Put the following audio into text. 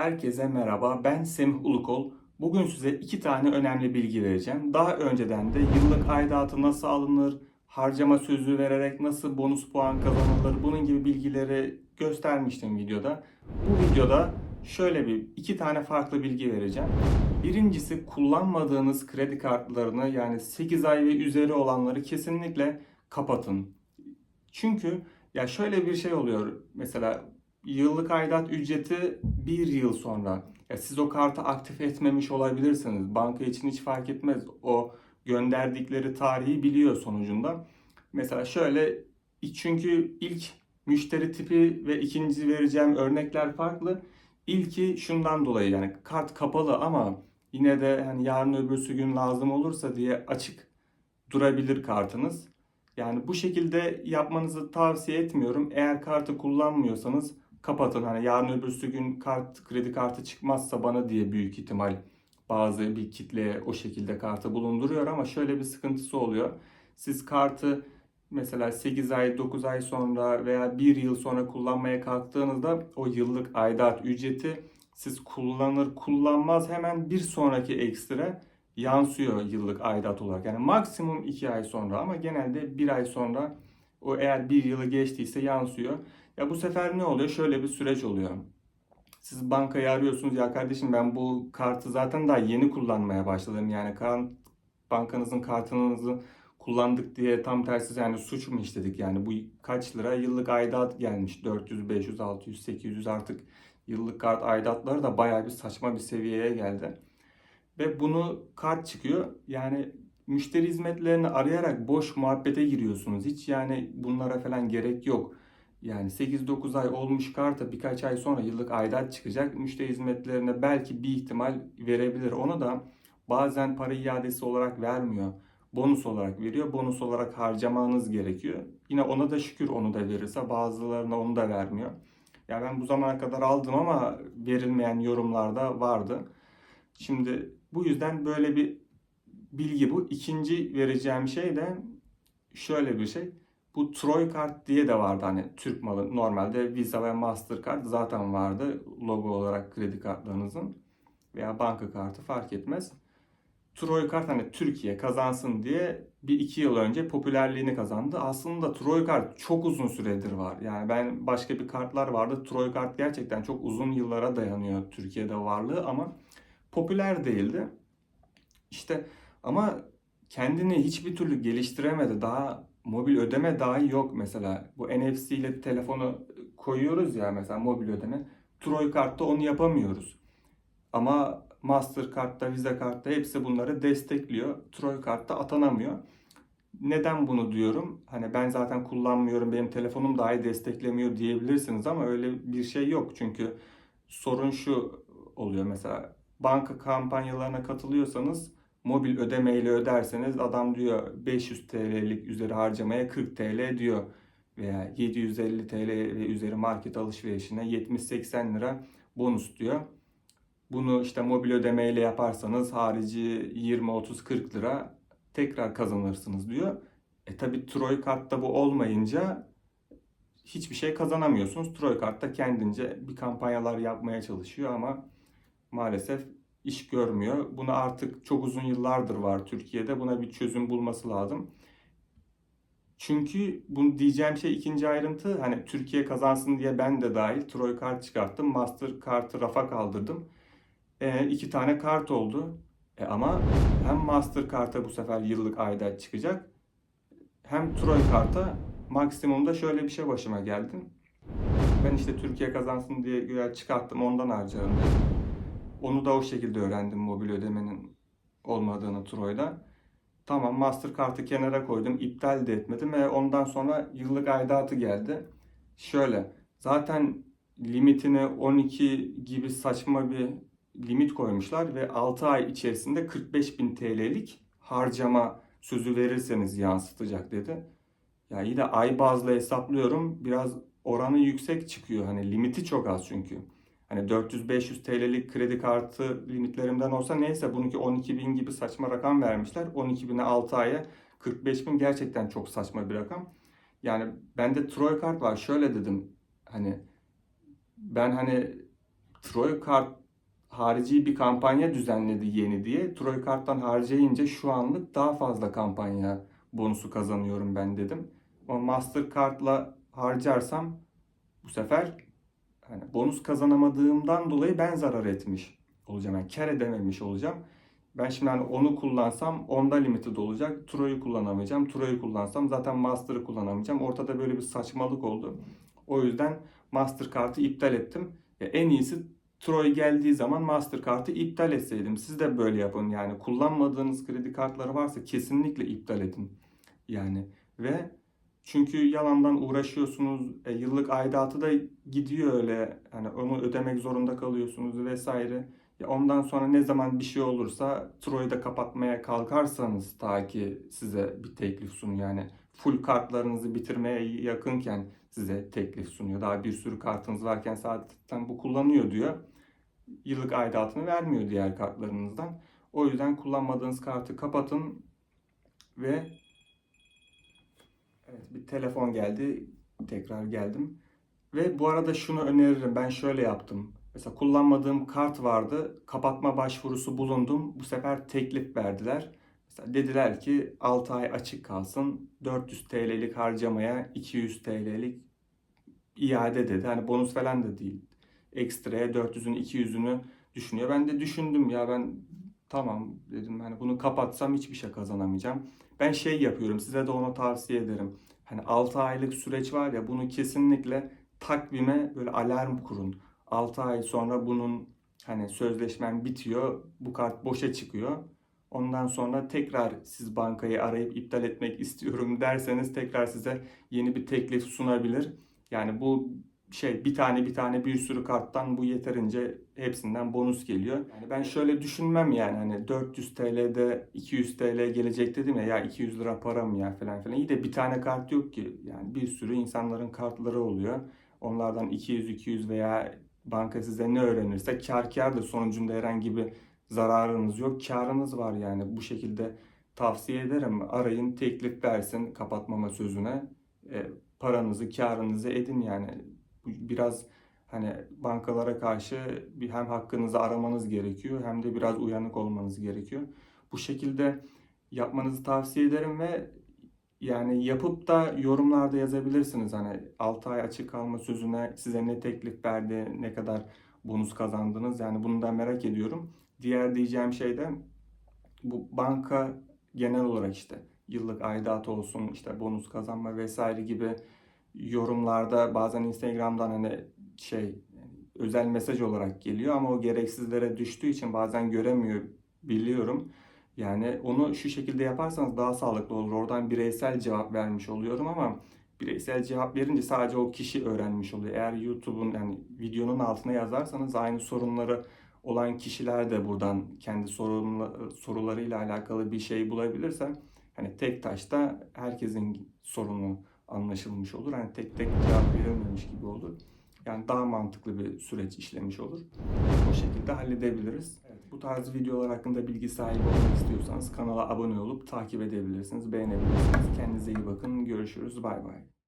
Herkese merhaba, ben Semih Ulukol. Bugün size iki tane önemli bilgi vereceğim. Daha önceden de yıllık aidatı nasıl alınır, harcama sözü vererek nasıl bonus puan kazanılır, bunun gibi bilgileri göstermiştim videoda. Bu videoda şöyle bir iki tane farklı bilgi vereceğim. Birincisi kullanmadığınız kredi kartlarını yani 8 ay ve üzeri olanları kesinlikle kapatın. Çünkü ya şöyle bir şey oluyor. Mesela yıllık aidat ücreti bir yıl sonra. Ya siz o kartı aktif etmemiş olabilirsiniz. Banka için hiç fark etmez. O gönderdikleri tarihi biliyor sonucunda. Mesela şöyle çünkü ilk müşteri tipi ve ikinci vereceğim örnekler farklı. İlki şundan dolayı yani kart kapalı ama yine de hani yarın öbürsü gün lazım olursa diye açık durabilir kartınız. Yani bu şekilde yapmanızı tavsiye etmiyorum. Eğer kartı kullanmıyorsanız kapatın. Hani yarın öbürsü gün kart kredi kartı çıkmazsa bana diye büyük ihtimal bazı bir kitle o şekilde kartı bulunduruyor ama şöyle bir sıkıntısı oluyor. Siz kartı mesela 8 ay 9 ay sonra veya 1 yıl sonra kullanmaya kalktığınızda o yıllık aidat ücreti siz kullanır kullanmaz hemen bir sonraki ekstra yansıyor yıllık aidat olarak. Yani maksimum 2 ay sonra ama genelde 1 ay sonra o eğer 1 yılı geçtiyse yansıyor. Ya bu sefer ne oluyor? Şöyle bir süreç oluyor. Siz bankayı arıyorsunuz ya kardeşim ben bu kartı zaten daha yeni kullanmaya başladım. Yani kart, bankanızın kartınızı kullandık diye tam tersi yani suç mu işledik yani bu kaç lira yıllık aidat gelmiş 400, 500, 600, 800 artık yıllık kart aidatları da bayağı bir saçma bir seviyeye geldi. Ve bunu kart çıkıyor yani müşteri hizmetlerini arayarak boş muhabbete giriyorsunuz. Hiç yani bunlara falan gerek yok. Yani 8-9 ay olmuş karta birkaç ay sonra yıllık aidat çıkacak. Müşteri hizmetlerine belki bir ihtimal verebilir. Onu da bazen para iadesi olarak vermiyor. Bonus olarak veriyor. Bonus olarak harcamanız gerekiyor. Yine ona da şükür onu da verirse bazılarına onu da vermiyor. Ya ben bu zamana kadar aldım ama verilmeyen yorumlarda vardı. Şimdi bu yüzden böyle bir bilgi bu. İkinci vereceğim şey de şöyle bir şey. Bu Troy kart diye de vardı hani Türk malı. Normalde Visa ve Mastercard zaten vardı logo olarak kredi kartlarınızın veya banka kartı fark etmez. Troy kart hani Türkiye kazansın diye bir iki yıl önce popülerliğini kazandı. Aslında Troy kart çok uzun süredir var. Yani ben başka bir kartlar vardı. Troy kart gerçekten çok uzun yıllara dayanıyor Türkiye'de varlığı ama popüler değildi. İşte ama kendini hiçbir türlü geliştiremedi. Daha mobil ödeme dahi yok mesela. Bu NFC ile telefonu koyuyoruz ya mesela mobil ödeme. Troy kartta onu yapamıyoruz. Ama Mastercard'da, Visa kartta hepsi bunları destekliyor. Troy kartta atanamıyor. Neden bunu diyorum? Hani ben zaten kullanmıyorum, benim telefonum dahi desteklemiyor diyebilirsiniz ama öyle bir şey yok. Çünkü sorun şu oluyor mesela banka kampanyalarına katılıyorsanız mobil ödemeyle öderseniz adam diyor 500 TL'lik üzeri harcamaya 40 TL diyor veya 750 TL ve üzeri market alışverişine 70-80 lira bonus diyor. Bunu işte mobil ödemeyle yaparsanız harici 20-30-40 lira tekrar kazanırsınız diyor. E tabi Troy kartta bu olmayınca hiçbir şey kazanamıyorsunuz. Troy kartta kendince bir kampanyalar yapmaya çalışıyor ama maalesef iş görmüyor. Bunu artık çok uzun yıllardır var Türkiye'de. Buna bir çözüm bulması lazım. Çünkü bunu diyeceğim şey ikinci ayrıntı hani Türkiye kazansın diye ben de dahil Troy kart çıkarttım. Master kartı rafa kaldırdım. E, iki tane kart oldu. E, ama hem Master karta bu sefer yıllık aidat çıkacak. Hem Troy karta maksimumda şöyle bir şey başıma geldi. Ben işte Türkiye kazansın diye güya çıkarttım ondan harcarım dedim. Onu da o şekilde öğrendim mobil ödemenin olmadığını Troy'da. Tamam Mastercard'ı kenara koydum. iptal de etmedim ve ondan sonra yıllık aidatı geldi. Şöyle zaten limitini 12 gibi saçma bir limit koymuşlar ve 6 ay içerisinde 45.000 TL'lik harcama sözü verirseniz yansıtacak dedi. Ya iyi de ay bazlı hesaplıyorum. Biraz oranı yüksek çıkıyor. Hani limiti çok az çünkü. Hani 400-500 TL'lik kredi kartı limitlerimden olsa neyse bununki 12 bin gibi saçma rakam vermişler. 12 bine 6 aya 45 bin gerçekten çok saçma bir rakam. Yani bende Troy kart var şöyle dedim hani ben hani Troy Kart harici bir kampanya düzenledi yeni diye. Troy Kart'tan harcayınca şu anlık daha fazla kampanya bonusu kazanıyorum ben dedim. Ama Mastercard'la harcarsam bu sefer hani bonus kazanamadığımdan dolayı ben zarar etmiş olacağım. Yani kar edememiş olacağım. Ben şimdi hani onu kullansam onda limited olacak. Troy'u kullanamayacağım. Troy'u kullansam zaten Master'ı kullanamayacağım. Ortada böyle bir saçmalık oldu. O yüzden Mastercard'ı iptal ettim. Ya en iyisi Troy geldiği zaman Mastercard'ı iptal etseydim. Siz de böyle yapın. Yani kullanmadığınız kredi kartları varsa kesinlikle iptal edin. Yani ve çünkü yalandan uğraşıyorsunuz. E, yıllık aidatı da gidiyor öyle. Hani onu ödemek zorunda kalıyorsunuz vesaire. Ya ondan sonra ne zaman bir şey olursa Troy'u da kapatmaya kalkarsanız ta ki size bir teklif sunuyor. Yani full kartlarınızı bitirmeye yakınken size teklif sunuyor. Daha bir sürü kartınız varken zaten bu kullanıyor diyor. Yıllık aidatını vermiyor diğer kartlarınızdan. O yüzden kullanmadığınız kartı kapatın ve evet bir telefon geldi. Tekrar geldim. Ve bu arada şunu öneririm. Ben şöyle yaptım. Mesela kullanmadığım kart vardı. Kapatma başvurusu bulundum. Bu sefer teklif verdiler. Mesela dediler ki 6 ay açık kalsın. 400 TL'lik harcamaya 200 TL'lik iade dedi. Hani bonus falan da değil. Ekstraya 400'ün 200'ünü düşünüyor. Ben de düşündüm ya ben tamam dedim hani bunu kapatsam hiçbir şey kazanamayacağım. Ben şey yapıyorum size de onu tavsiye ederim. Hani 6 aylık süreç var ya bunu kesinlikle takvime böyle alarm kurun. 6 ay sonra bunun hani sözleşmen bitiyor. Bu kart boşa çıkıyor. Ondan sonra tekrar siz bankayı arayıp iptal etmek istiyorum derseniz tekrar size yeni bir teklif sunabilir. Yani bu şey bir tane bir tane bir sürü karttan bu yeterince hepsinden bonus geliyor. Yani ben şöyle düşünmem yani hani 400 TL'de 200 TL gelecek dedim ya ya 200 lira para mı ya falan filan. İyi de bir tane kart yok ki. Yani bir sürü insanların kartları oluyor. Onlardan 200 200 veya banka size ne öğrenirse kar kar da sonucunda herhangi bir zararınız yok. Karınız var yani bu şekilde tavsiye ederim. Arayın teklif versin kapatmama sözüne. E, paranızı, karınızı edin yani. Biraz hani bankalara karşı hem hakkınızı aramanız gerekiyor hem de biraz uyanık olmanız gerekiyor. Bu şekilde yapmanızı tavsiye ederim ve yani yapıp da yorumlarda yazabilirsiniz. Hani 6 ay açık kalma sözüne size ne teklif verdi, ne kadar bonus kazandınız. Yani bunu da merak ediyorum. Diğer diyeceğim şey de bu banka genel olarak işte yıllık aidat olsun, işte bonus kazanma vesaire gibi yorumlarda bazen Instagram'dan hani şey özel mesaj olarak geliyor ama o gereksizlere düştüğü için bazen göremiyor biliyorum. Yani onu şu şekilde yaparsanız daha sağlıklı olur. Oradan bireysel cevap vermiş oluyorum ama bireysel cevap verince sadece o kişi öğrenmiş oluyor. Eğer YouTube'un yani videonun altına yazarsanız aynı sorunları olan kişiler de buradan kendi sorunla, sorularıyla alakalı bir şey bulabilirse hani tek taşta herkesin sorunu anlaşılmış olur. Hani tek tek cevap verilmemiş gibi olur. Yani daha mantıklı bir süreç işlemiş olur. O şekilde halledebiliriz. Evet, bu tarz videolar hakkında bilgi sahibi olmak istiyorsanız kanala abone olup takip edebilirsiniz, beğenebilirsiniz. Kendinize iyi bakın. Görüşürüz. Bay bay.